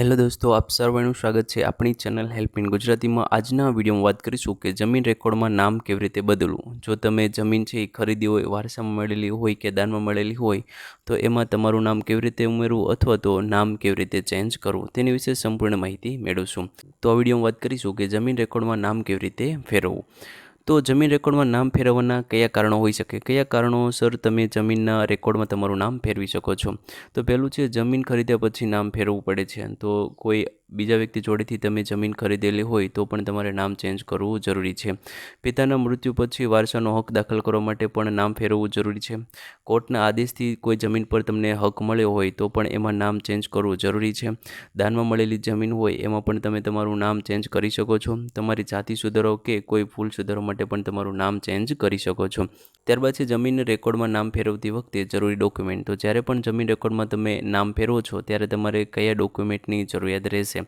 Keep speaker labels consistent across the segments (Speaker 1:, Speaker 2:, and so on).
Speaker 1: Hello દોસ્તો, આપ સર્વેનું સ્વાગત છે આપણી ચેનલ હેલ્પ ઇન ગુજરાતીમાં. આજના વિડીયોમાં વાત કરીશું કે જમીન રેકોર્ડમાં નામ કેવી રીતે બદલવું. જો તમે જમીન છે એ ખરીદી હોય, વારસામાં મળેલી હોય કે દાનમાં મળેલી હોય, તો એમાં તમારું નામ કેવી રીતે ઉમેરવું અથવા તો નામ કેવી રીતે ચેન્જ કરવું તેની વિશે સંપૂર્ણ માહિતી મેળવશું. તો આ વિડીયોમાં વાત કરીશું કે જમીન રેકોર્ડમાં નામ કેવી રીતે ફેરવવું. તો જમીન રેકોર્ડમાં નામ ફેરવવાના કયા કારણો હોઈ શકે? કયા કારણોસર તમે જમીનના રેકોર્ડમાં તમારું નામ ફેરવી શકો છો? તો પહેલું છે જમીન ખરીદ્યા પછી નામ ફેરવવું પડે છે. તો કોઈ બીજા વ્યક્તિ જોડેથી તમે જમીન ખરીદેલી હોય તો પણ તમારે નામ ચેન્જ કરવું જરૂરી છે. પિતાના મૃત્યુ પછી વારસાનો હક દાખલ કરવા માટે પણ નામ ફેરવવું જરૂરી છે. કોર્ટના આદેશથી કોઈ જમીન પર તમને હક મળ્યો હોય તો પણ એમાં નામ ચેન્જ કરવું જરૂરી છે. દાનમાં મળેલી જમીન હોય એમાં પણ તમે તમારું નામ ચેન્જ કરી શકો છો. તમારી જાતિ સુધારો કે કોઈ ભૂલ સુધારો માટે પણ તમારું નામ ચેન્જ કરી શકો છો. ત્યારબાદ છે, જમીન રેકોર્ડમાં નામ ફેરવતી વખતે જરૂરી ડોક્યુમેન્ટ તો જ્યારે પણ જમીન રેકોર્ડમાં તમે નામ ફેરવો છો, ત્યારે તમારે કયા ડોક્યુમેન્ટની જરૂરિયાત રહેશે? છે.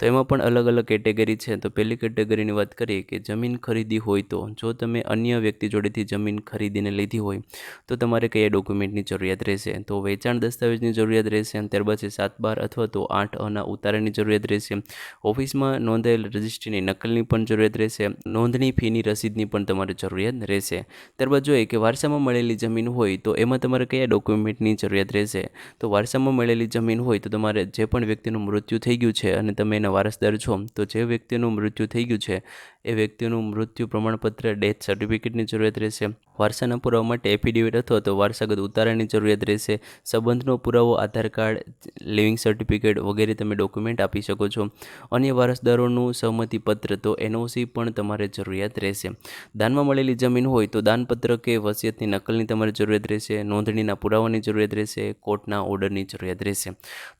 Speaker 1: તો એમાં પણ અલગ અલગ કેટેગરી છે. તો પહેલી કેટેગરીની વાત કરીએ કે જમીન ખરીદી હોય તો, જો તમે અન્ય વ્યક્તિ જોડેથી જમીન ખરીદીને લીધી હોય, તો તમારે કયા ડોક્યુમેન્ટની જરૂરિયાત રહેશે? તો વેચાણ દસ્તાવેજની જરૂરિયાત રહેશે ત્યારબાદ છે સાત, બાર અથવા તો આઠ અના ઉતારાની જરૂરિયાત રહેશે. ઓફિસમાં નોંધાયેલ રજિસ્ટ્રીની નકલની પણ જરૂરિયાત રહેશે. નોંધણી ફીની રસીદની પણ તમારે જરૂરિયાત રહેશે. ત્યારબાદ જોઈએ કે વારસામાં મળેલી જમીન હોય, તો એમાં તમારે કયા ડોક્યુમેન્ટની જરૂરિયાત રહેશે? તો વારસામાં મળેલી જમીન હોય, તો તમારે જે પણ વ્યક્તિનું મૃત્યુ થઈ ગયું છે અને તમે એના વારસદાર છો. તો જે વ્યક્તિનું મૃત્યુ થઈ ગયું છે, એ વ્યક્તિનું મૃત્યુ પ્રમાણપત્ર ડેથ સર્ટિફિકેટની જરૂરિયાત રહેશે. વારસાના પુરાવા માટે એફિડેવિટ અથવા તો વારસાગત ઉતારાની જરૂરિયાત રહેશે. સંબંધનો પુરાવો, આધાર કાર્ડ લિવિંગ સર્ટિફિકેટ વગેરે તમે ડોક્યુમેન્ટ આપી શકો છો. અન્ય વારસદારોનું સહમતિપત્ર તો એનઓસી પણ તમારે જરૂરિયાત રહેશે. દાનમાં મળેલી જમીન હોય તો દાનપત્ર કે વસિયતની નકલની તમારે જરૂરિયાત રહેશે. નોંધણીના પુરાવાની જરૂરિયાત રહેશે. કોર્ટના ઓર્ડરની જરૂરિયાત રહેશે.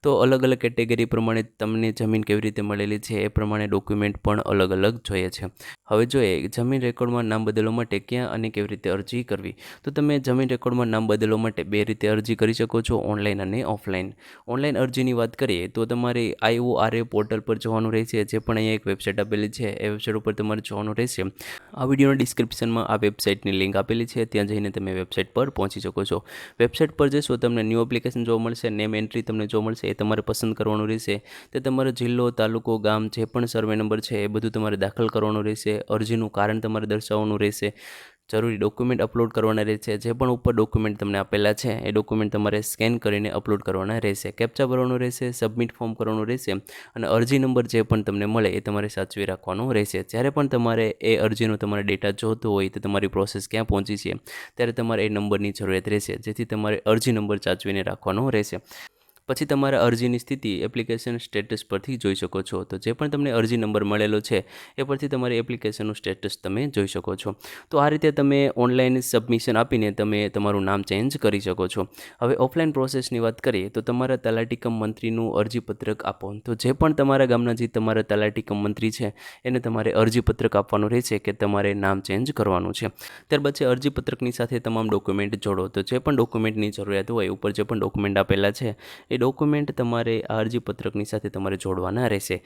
Speaker 1: તો અલગ અલગ કેટેગરી પ્રમાણે તમને જમીન કેવી રીતે મળેલી છે એ પ્રમાણે ડોક્યુમેન્ટ પણ અલગ અલગ જોઈએ છે. હવે જોઈએ જમીન રેકોર્ડમાં નામ બદલવા માટે ક્યાં અને કેવી રીતે અરજી કરવી? તો તમે જમીન રેકોર્ડમાં નામ બદલવા માટે બે રીતે અરજી કરી શકો છો ઓનલાઈન અને ઓફલાઈન ઓનલાઈન અરજીની વાત કરીએ તો તમારે આઈઓઆરએ પોર્ટલ પર જવાનું રહેશે, જે પણ અહીંયા એક વેબસાઇટ આપેલી છે, એ વેબસાઇટ ઉપર તમારે જવાનું રહેશે. આ વિડીયોના ડિસ્ક્રિપ્શનમાં આ વેબસાઇટની લિંક આપેલી છે, ત્યાં જઈને તમે વેબસાઇટ પર પહોંચી શકો છો. વેબસાઇટ પર જશો, તમને ન્યૂ એપ્લિકેશન જોવા મળશે નેમ એન્ટ્રી તમને જોવા મળશે, એ તમારે પસંદ કરવાનું રહેશે. તે તમારો જિલ્લો, તાલુકો, ગામ જે પણ સર્વે નંબર છે એ બધું તમારે દાખલ કરવાનું રહેશે. અરજીનું કારણ તમારે દર્શાવવાનું રહેશે. જરૂરી ડોક્યુમેન્ટ અપલોડ કરવાના રહેશે. જે પણ ઉપર ડોક્યુમેન્ટ તમને આપેલા છે, એ ડોક્યુમેન્ટ તમારે સ્કેન કરીને અપલોડ કરવાના રહેશે. કેપ્ચા ભરવાનું રહેશે, સબમિટ ફોર્મ કરવાનું રહેશે અને અરજી નંબર જે પણ તમને મળે એ તમારે સાચવી રાખવાનો રહેશે. જ્યારે પણ તમારે એ અરજીનો તમારે ડેટા જોતો હોય તો તમારી પ્રોસેસ ક્યાં પહોંચી છે, ત્યારે તમારે એ નંબરની જરૂરિયાત રહેશે. જેથી તમારે અરજી નંબર સાચવીને રાખવાનો રહેશે. પછી તમારા અરજીની સ્થિતિ એપ્લિકેશન સ્ટેટસ પરથી જોઈ શકો છો. તો જે પણ તમને અરજી નંબર મળેલો છે, એ પરથી તમારી એપ્લિકેશનનું સ્ટેટસ તમે જોઈ શકો છો. તો આ રીતે તમે ઓનલાઈન સબમિશન આપીને તમે તમારું નામ ચેન્જ કરી શકો છો. હવે ઓફલાઈન પ્રોસેસની વાત કરીએ, તો તમારા તલાટીકમ મંત્રીનું અરજીપત્રક આપો. તો જે પણ તમારા ગામના જે તમારા તલાટીકમ મંત્રી છે, એને તમારે અરજીપત્રક આપવાનું રહેશે કે તમારે નામ ચેન્જ કરવાનું છે. ત્યારબાદ છે અરજીપત્રકની સાથે તમામ ડોક્યુમેન્ટ જોડો. તો જે પણ ડોક્યુમેન્ટની જરૂરિયાત હોય, ઉપર જે પણ ડોક્યુમેન્ટ આપેલા છે, એ ડોક્યુમેન્ટ તમારે આ અરજીપત્રકની સાથે તમારે જોડવાના રહેશે.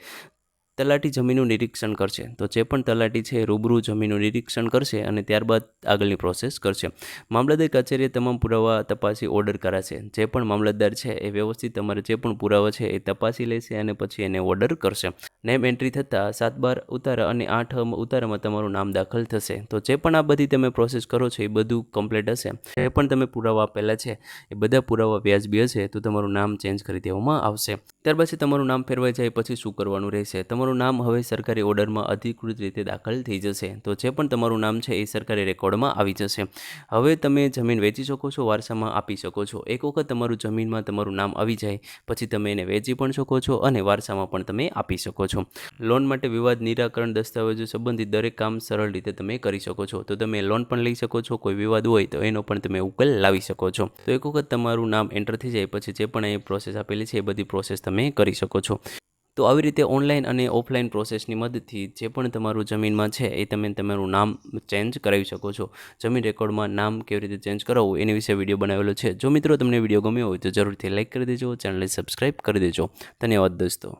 Speaker 1: તલાટી જમીનનું નિરીક્ષણ કરશે. તો જે પણ તલાટી છે રૂબરૂ જમીનનું નિરીક્ષણ કરશે અને ત્યારબાદ આગળની પ્રોસેસ કરશે. મામલતદાર કચેરીએ તમામ પુરાવા તપાસી ઓર્ડર કરાશે. જે પણ મામલતદાર છે એ વ્યવસ્થિત તમારે જે પણ પુરાવા છે એ તપાસી લેશે અને પછી એને ઓર્ડર કરશે. નેમ એન્ટ્રી થતાં સાત બાર ઉતારા અને આઠ ઉતારામાં તમારું નામ દાખલ થશે. તો જે પણ આ બધી તમે પ્રોસેસ કરો છો એ બધું કમ્પ્લીટ હશે. જે પણ તમે પુરાવા આપેલા છે, એ બધા પુરાવા વ્યાજબી હશે, તો તમારું નામ ચેન્જ કરી દેવામાં આવશે. ત્યાર પછી તમારું નામ ફેરવાઈ જાય, પછી શું કરવાનું રહેશે? તમારું નામ હવે સરકારી ઓર્ડરમાં અધિકૃત રીતે દાખલ થઈ જશે. તો જે પણ તમારું નામ છે એ સરકારી રેકોર્ડમાં આવી જશે. હવે તમે જમીન વેચી શકો છો, વારસામાં આપી શકો છો. એક વખત તમારું જમીનમાં તમારું નામ આવી જાય, પછી તમે એને વેચી પણ શકો છો અને વારસામાં પણ તમે આપી શકો છો. લોન માટે વિવાદ, નિરાકરણ દસ્તાવેજો સંબંધિત દરેક કામ સરળ રીતે તમે કરી શકો છો. તો તમે લોન પણ લઈ શકો છો, કોઈ વિવાદ હોય તો એનો પણ તમે ઉકેલ લાવી શકો છો. તો એક વખત તમારું નામ એન્ટર થઈ જાય, પછી જે પણ એ પ્રોસેસ આપેલી છે એ બધી પ્રોસેસ તમે કરી શકો છો. તો આવી રીતે ઓનલાઈન અને ઓફલાઈન પ્રોસેસની મદદથી જે પણ તમારું જમીનમાં છે એ તમે તમારું નામ ચેન્જ કરાવી શકો છો. જમીન રેકોર્ડમાં નામ કેવી રીતે ચેન્જ કરાવવું એની વિશે વીડિયો બનાવેલો છે. જો મિત્રો તમને વીડિયો ગમ્યો હોય તો જરૂરથી લાઇક કરી દેજો ચેનલને સબસ્ક્રાઈબ કરી દેજો. ધન્યવાદ દોસ્તો.